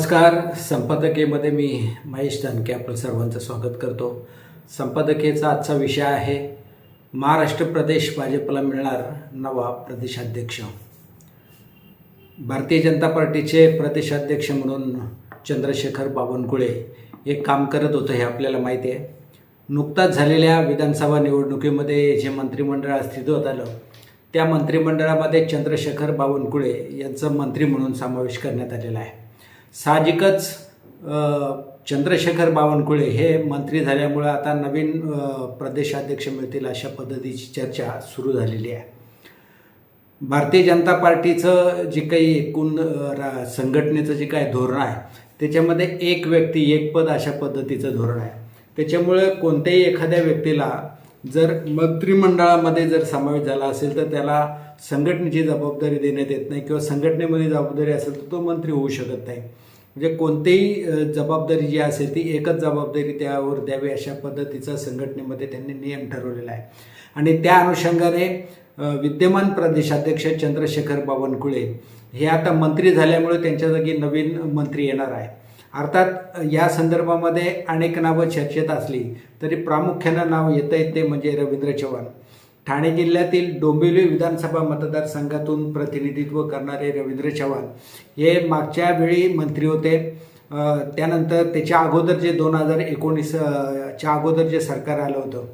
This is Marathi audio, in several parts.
नमस्कार. संपादकीमध्ये मी महेश दानके आपलं सर्वांचं स्वागत करतो. संपादकीचा आजचा विषय आहे महाराष्ट्र प्रदेश भाजपला मिळणार नवा प्रदेशाध्यक्ष. भारतीय जनता पार्टीचे प्रदेशाध्यक्ष म्हणून चंद्रशेखर बावनकुळे हे काम करत होतं हे आपल्याला माहिती आहे. नुकताच झालेल्या विधानसभा निवडणुकीमध्ये जे मंत्रिमंडळ अस्तित्वात आलं त्या मंत्रिमंडळामध्ये चंद्रशेखर बावनकुळे यांचं मंत्री म्हणून समावेश करण्यात आलेला आहे. साहजिकच चंद्रशेखर बावनकुळे हे मंत्री झाल्यामुळं आता नवीन प्रदेशाध्यक्ष मिळतील अशा पद्धतीची चर्चा सुरू झालेली आहे. भारतीय जनता पार्टीचं जे काही एकूण रा संघटनेचं जे काही धोरण आहे त्याच्यामध्ये एक व्यक्ती एक पद अशा पद्धतीचं धोरण आहे. त्याच्यामुळे कोणत्याही एखाद्या व्यक्तीला जर मंत्रिमंडळामध्ये जर समावेश झाला असेल तर त्याला संघटनेची जबाबदारी देण्यात येत नाही किंवा संघटनेमध्ये जबाबदारी असेल तर तो मंत्री होऊ शकत नाही. म्हणजे कोणतीही जबाबदारी जी असेल ती एकच जबाबदारी त्यावर द्यावी अशा पद्धतीचा संघटनेमध्ये त्यांनी नियम ठरवलेला आहे. आणि त्या अनुषंगाने विद्यमान प्रदेशाध्यक्ष चंद्रशेखर बावनकुळे हे आता मंत्री झाल्यामुळे त्यांच्या जागी नवीन मंत्री येणार आहे अर्थात या संदर्भामध्ये अनेक नावं चर्चेत असली तरी प्रामुख्यानं नाव येतं येते म्हणजे रवींद्र चव्हाण. ठाणे जिल्ह्यातील डोंबिवली विधानसभा मतदारसंघातून प्रतिनिधित्व करणारे रवींद्र चव्हाण हे मागच्या वेळी मंत्री होते. त्यानंतर त्याच्या अगोदर जे दोन हजार एकोणीस च्या अगोदर जे सरकार आलं होतं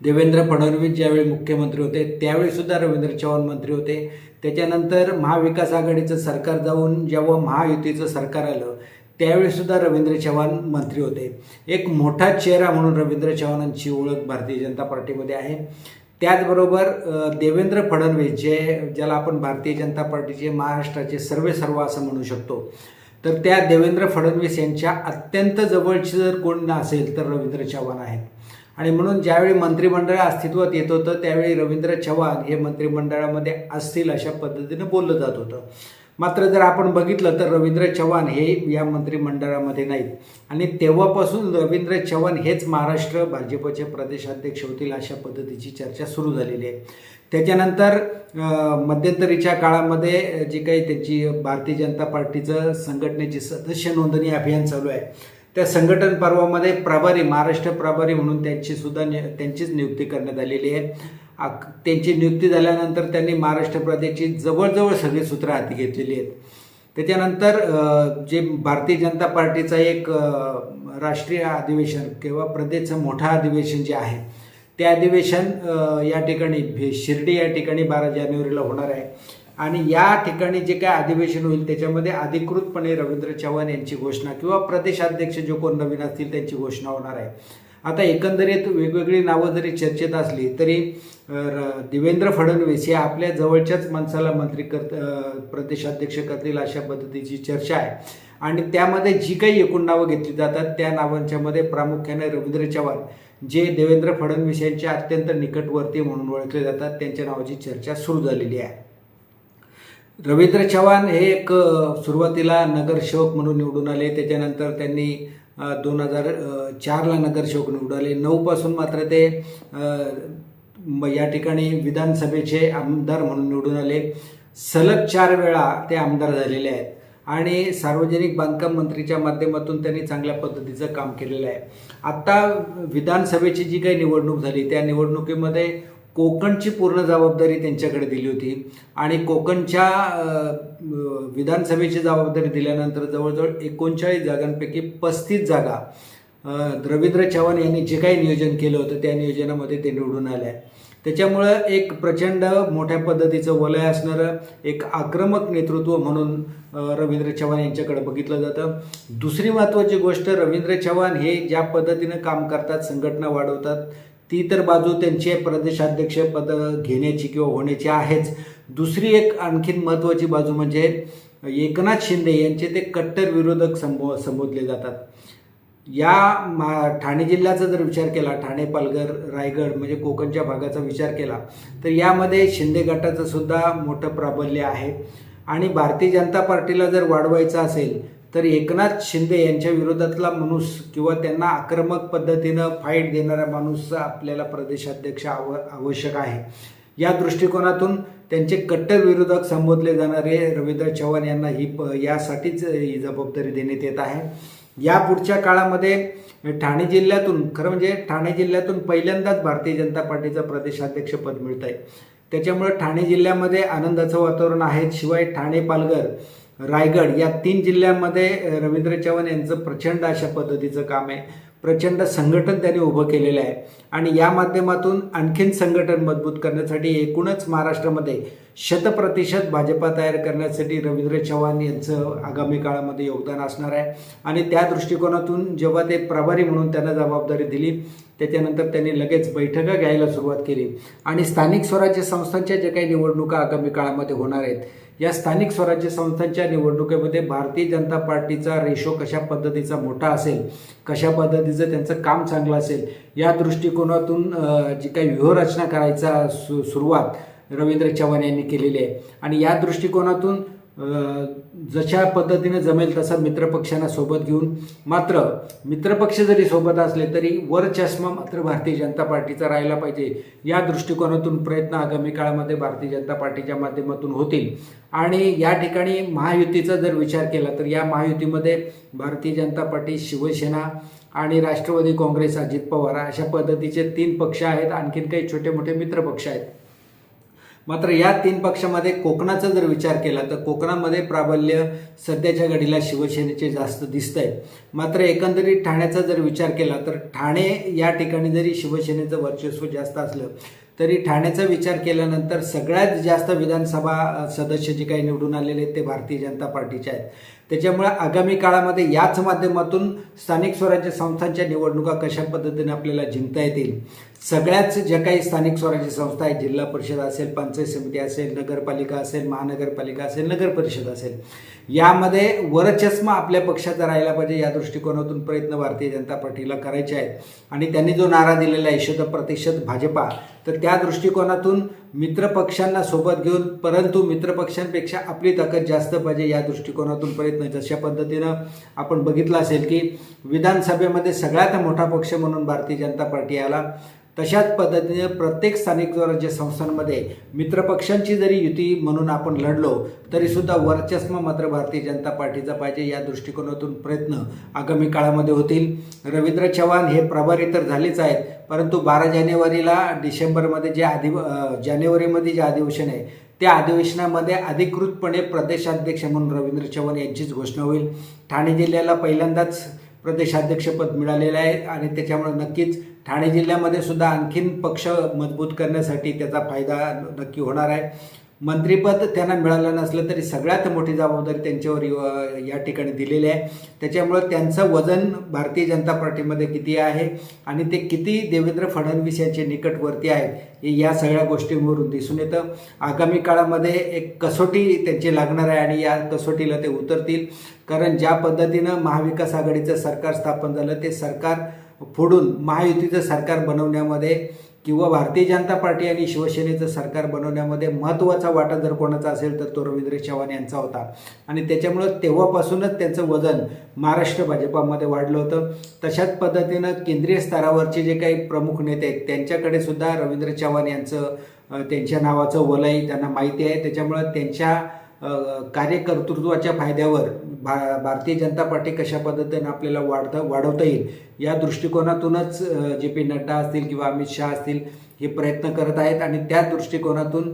देवेंद्र फडणवीस ज्यावेळी मुख्यमंत्री होते त्यावेळी सुद्धा रवींद्र चव्हाण मंत्री होते. त्याच्यानंतर महाविकास आघाडीचं सरकार जाऊन जेव्हा महायुतीचं सरकार आलं त्यावेळी सुद्धा रवींद्र चव्हाण मंत्री होते. एक मोठा चेहरा म्हणून रवींद्र चव्हाणांची ओळख भारतीय जनता पार्टीमध्ये आहे. त्याचबरोबर देवेंद्र फडणवीस जे ज्याला आपण भारतीय जनता पार्टीचे महाराष्ट्राचे सर्वे सर्व असं म्हणू शकतो. तर त्या देवेंद्र फडणवीस यांच्या अत्यंत जवळची जर कोण असेल तर रवींद्र चव्हाण आहेत. आणि म्हणून ज्यावेळी मंत्रिमंडळ अस्तित्वात येत होतं त्यावेळी रवींद्र चव्हाण हे मंत्रिमंडळामध्ये असतील अशा पद्धतीनं बोललं जात होतं. मात्र जर आपण बघितलं तर रवींद्र चव्हाण हे या मंत्रिमंडळामध्ये नाहीत. आणि तेव्हापासून रवींद्र चव्हाण हेच महाराष्ट्र भाजपचे प्रदेशाध्यक्ष होतील अशा पद्धतीची चर्चा सुरू झालेली आहे. त्याच्यानंतर मध्यंतरीच्या काळामध्ये जे काही त्याची भारतीय जनता पार्टीचं संघटनेची सदस्य नोंदणी अभियान चालू आहे. त्या संघटन पर्वामध्ये प्रभारी महाराष्ट्र प्रभारी म्हणून त्यांची सुद्धा त्यांचीच नियुक्ती करण्यात आलेली आहे. त्यांची नियुक्ती झाल्यानंतर त्यांनी महाराष्ट्र प्रदेशची जवळजवळ सगळी सूत्रं हाती घेतलेली आहेत. त्याच्यानंतर जे भारतीय जनता पार्टीचा एक राष्ट्रीय अधिवेशन किंवा प्रदेशचं मोठं अधिवेशन जे आहे ते अधिवेशन या ठिकाणी भे- शिर्डी या ठिकाणी बारा जानेवारीला होणार आहे. आणि या ठिकाणी जे काय अधिवेशन होईल त्याच्यामध्ये अधिकृतपणे रवींद्र चव्हाण यांची घोषणा किंवा प्रदेशाध्यक्ष जो कोण नवीन असतील त्यांची घोषणा होणार आहे. आता एकंदरीत वेगवेगळी नावं जरी चर्चेत असली तरी र- देवेंद्र फडणवीस हे आपल्या जवळच्याच माणसाला मंत्री कर प्रदेशाध्यक्ष करतील अशा पद्धतीची चर्चा आहे. आणि त्यामध्ये जी काही एकूण नावं घेतली जातात त्या नावांच्यामध्ये प्रामुख्याने रवींद्र चव्हाण जे देवेंद्र फडणवीस यांच्या अत्यंत निकटवर्ती म्हणून ओळखले जातात त्यांच्या नावाची चर्चा सुरू झालेली आहे. रवींद्र चव्हाण हे एक सुरुवातीला नगरसेवक म्हणून निवडून आले त्याच्यानंतर त्यांनी दोन हजार चारला नगरसेवक निवडून आले नऊपासून मात्र ते या ठिकाणी विधानसभेचे आमदार म्हणून निवडून आले. सलग चार वेळा ते आमदार झालेले आहेत. आणि सार्वजनिक बांधकाम मंत्रीच्या माध्यमातून त्यांनी चांगल्या पद्धतीचं काम केलेलं आहे. आत्ता विधानसभेची जी काही निवडणूक झाली त्या निवडणुकीमध्ये कोकणची पूर्ण जबाबदारी त्यांच्याकडे दिली होती. आणि कोकणच्या विधानसभेची जबाबदारी दिल्यानंतर जवळजवळ एकोणचाळीस जागांपैकी पस्तीस जागा रवींद्र चव्हाण यांनी जे काही नियोजन केलं होतं त्या नियोजनामध्ये ते निवडून आले आहे त्याच्यामुळं एक प्रचंड मोठ्या पद्धतीचं वलय असणारं एक आक्रमक नेतृत्व म्हणून रवींद्र चव्हाण यांच्याकडे बघितलं जातं. दुसरी महत्त्वाची गोष्ट रवींद्र चव्हाण हे ज्या पद्धतीनं काम करतात संघटना वाढवतात ती तर बाजू त्यांचे प्रदेशाध्यक्ष पद घेण्याची किंवा होण्याची आहेच. दुसरी एक आणखीन महत्त्वाची बाजू म्हणजे एकनाथ शिंदे यांचे ते कट्टर विरोधक संबो संबोधले जातात. या मा ठाणे जिल्ह्याचा जर विचार केला ठाणे पालघर रायगड म्हणजे कोकणच्या भागाचा विचार केला तर यामध्ये शिंदे गटाचं सुद्धा मोठं प्राबल्य आहे. आणि भारतीय जनता पार्टीला जर वाढवायचं असेल तर एकनाथ शिंदे यांच्या विरोधातला माणूस किंवा त्यांना आक्रमक पद्धतीनं फाईट देणारा माणूस आपल्याला प्रदेशाध्यक्ष आव आवश्यक आहे. या दृष्टिकोनातून त्यांचे कट्टर विरोधक संबोधले जाणारे रवींद्र चव्हाण यांना ही प यासाठीच ही जबाबदारी देण्यात येत आहे. या पुढच्या काळामध्ये ठाणे जिल्ह्यातून खरं म्हणजे ठाणे जिल्ह्यातून पहिल्यांदाच भारतीय जनता पार्टीचं प्रदेशाध्यक्षपद मिळत आहे त्याच्यामुळे ठाणे जिल्ह्यामध्ये आनंदाचं वातावरण आहे. शिवाय ठाणे पालघर रायगड या तीन जिल्ह्यांमध्ये रवींद्र चव्हाण यांचं प्रचंड अशा पद्धतीचं काम आहे. प्रचंड संघटन त्यांनी उभं केलेलं आहे. आणि या माध्यमातून आणखीन संघटन मजबूत करण्यासाठी एकूणच महाराष्ट्रामध्ये शतप्रतिशत भाजपा तयार करण्यासाठी रवींद्र चव्हाण यांचं आगामी काळामध्ये योगदान असणार आहे. आणि त्या दृष्टिकोनातून जेव्हा ते प्रभारी म्हणून त्यांना जबाबदारी दिली त्याच्यानंतर त्यांनी लगेच बैठका घ्यायला सुरुवात केली. आणि स्थानिक स्वराज्य संस्थांच्या जे काही निवडणुका आगामी काळामध्ये होणार आहेत या स्थानिक स्वराज्य संस्थांच्या निवडणुकीमध्ये भारतीय जनता पार्टीचा रेशो कशा पद्धतीचा मोठा असेल कशा पद्धतीचं त्यांचं काम चांगलं असेल या दृष्टिकोनातून जी काही व्यूहरचना करायचा सु सुरुवात रवींद्र चव्हाण यांनी केलेली आहे. आणि या दृष्टिकोनातून जशा पद्धतीने जमेल तसा मित्रपक्षांना सोबत घेऊन. मात्र मित्रपक्ष जरी सोबत असले तरी वर चष्मा मात्र भारतीय जनता पार्टीचा राहिला पाहिजे. या दृष्टिकोनातून प्रयत्न आगामी काळामध्ये भारतीय जनता पार्टीच्या माध्यमातून होतील. आणि या ठिकाणी महायुतीचा जर विचार केला तर या महायुतीमध्ये भारतीय जनता पार्टी शिवसेना आणि राष्ट्रवादी काँग्रेस अजित पवार अशा पद्धतीचे तीन पक्ष आहेत. आणखीन काही छोटे मोठे मित्रपक्ष आहेत. मात्र या तीन पक्षामध्ये कोकणाचा जर विचार केला तर कोकणामध्ये प्राबल्य सध्याच्या घडीला शिवसेनेचे जास्त दिसत आहे मात्र एकंदरीत ठाण्याचा जर विचार केला तर ठाणे या ठिकाणी जरी शिवसेनेचं वर्चस्व जास्त असलं तरी ठाण्याचा विचार केल्यानंतर सगळ्यात जास्त विधानसभा सदस्य जे काही निवडून आलेले आहेत ते भारतीय जनता पार्टीचे आहेत. त्याच्यामुळे आगामी काळामध्ये याच माध्यमातून स्थानिक स्वराज्य संस्थांच्या निवडणुका कशा पद्धतीने आपल्याला जिंकता येतील सगळ्याच ज्या काही स्थानिक स्वराज्य संस्था आहेत जिल्हा परिषद असेल पंचायत समिती असेल नगरपालिका असेल महानगरपालिका असेल नगर परिषद असेल यामध्ये वरचष्मा आपल्या पक्षाचा राहिला पाहिजे या दृष्टिकोनातून प्रयत्न भारतीय जनता पार्टीला करायचे आहेत. आणि त्यांनी जो नारा दिलेला आहे शत प्रतिशत भाजपा तर त्या दृष्टिकोनातून मित्रपक्षांना सोबत घेऊन परंतु मित्रपक्षांपेक्षा आपली ताकद जास्त पाहिजे या दृष्टिकोनातून प्रयत्न जशा पद्धतीनं आपण बघितलं असेल की विधानसभेमध्ये सगळ्यात मोठा पक्ष म्हणून भारतीय जनता पार्टी आला. तशाच पद्धतीने प्रत्येक स्थानिक स्वराज्य संस्थांमध्ये मित्रपक्षांची जरी युती म्हणून आपण लढलो तरीसुद्धा वरचष्मा मात्र भारतीय जनता पार्टीचा पाहिजे या दृष्टिकोनातून प्रयत्न आगामी काळामध्ये होतील. रवींद्र चव्हाण हे प्रभारी तर झालेच आहेत परंतु बारा जानेवारीला डिसेंबरमध्ये जे अधि जानेवारीमध्ये जे अधिवेशन आहे त्या अधिवेशनामध्ये अधिकृतपणे प्रदेशाध्यक्ष म्हणून रवींद्र चव्हाण यांचीच घोषणा होईल. ठाणे जिल्ह्याला पहिल्यांदाच प्रदेशाध्यक्षपद मिळालेलं आहे आणि त्याच्यामुळे नक्कीच ठाणे जिल्ह्यामध्ये सुद्धा आणखीन पक्ष मजबूत करण्यासाठी त्याचा फायदा नक्की होणार आहे. मंत्रिपद त्यांना मिळालं नसलं तरी सगळ्यात मोठी जबाबदारी त्यांच्यावर या ठिकाणी दिलेली आहे. त्याच्यामुळं त्यांचं वजन भारतीय जनता पार्टीमध्ये किती आहे आणि ते किती देवेंद्र फडणवीस यांचे निकटवर्ती आहेत हे या सगळ्या गोष्टींवरून दिसून येतं. आगामी काळामध्ये एक कसोटी त्यांची लागणार आहे आणि या कसोटीला ते उतरतील. कारण ज्या पद्धतीनं महाविकास आघाडीचं सरकार स्थापन झालं ते सरकार फोडून महायुतीचं सरकार बनवण्यामध्ये किंवा भारतीय जनता पार्टी आणि शिवसेनेचं सरकार बनवण्यामध्ये महत्त्वाचा वाटा जर कोणाचा असेल तर तो रवींद्र चव्हाण यांचा होता. आणि त्याच्यामुळं तेव्हापासूनच त्यांचं वजन महाराष्ट्र भाजपामध्ये वाढलं होतं. तशाच पद्धतीनं केंद्रीय स्तरावरचे जे काही प्रमुख नेते आहेत त्यांच्याकडे सुद्धा रवींद्र चव्हाण यांचं त्यांच्या नावाचं वलय त्यांना माहिती आहे. त्याच्यामुळं त्यांच्या कार्यकर्तृत्वाच्या फायद्यावर भा भारतीय जनता पार्टी कशा पद्धतीनं आपल्याला वाढता वाढवता येईल? या दृष्टिकोनातूनच जे पी नड्डा असतील किंवा अमित शहा असतील हे प्रयत्न करत आहेत आणि त्या दृष्टिकोनातून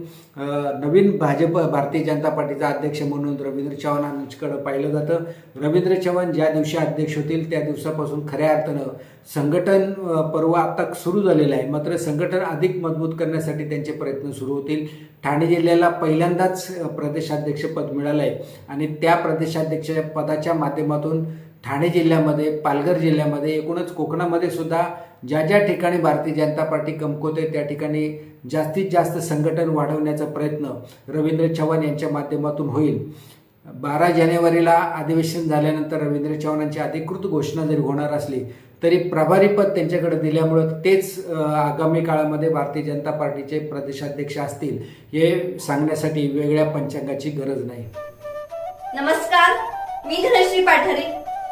नवीन भाजप भारतीय जनता पार्टीचा अध्यक्ष म्हणून रवींद्र चव्हाणांकडे पाहिलं जातं. रवींद्र चव्हाण ज्या दिवशी अध्यक्ष होतील त्या दिवसापासून खऱ्या अर्थानं संघटन पर्व आता सुरू झालेलं आहे. मात्र संघटन अधिक मजबूत करण्यासाठी त्यांचे प्रयत्न सुरू होतील. ठाणे जिल्ह्याला पहिल्यांदाच प्रदेशाध्यक्षपद मिळालं आहे आणि त्या प्रदेशाध्यक्ष पदाच्या माध्यमातून ठाणे जिल्ह्यामध्ये पालघर जिल्ह्यामध्ये एकूणच कोकणामध्ये सुद्धा ज्या ज्या ठिकाणी भारतीय जनता पार्टी कमकुवते त्या ठिकाणी जास्तीत जास्त संघटन वाढवण्याचा प्रयत्न रवींद्र चव्हाण यांच्या माध्यमातून होईल. बारा जानेवारीला अधिवेशन झाल्यानंतर रवींद्र चव्हाणांची अधिकृत घोषणा जरी होणार असली तरी प्रभारीपद त्यांच्याकडे दिल्यामुळं तेच आगामी काळामध्ये भारतीय जनता पार्टीचे प्रदेशाध्यक्ष असतील हे सांगण्यासाठी वेगळ्या पंचांगाची गरज नाही. नमस्कार मी धनश्री पाठारे.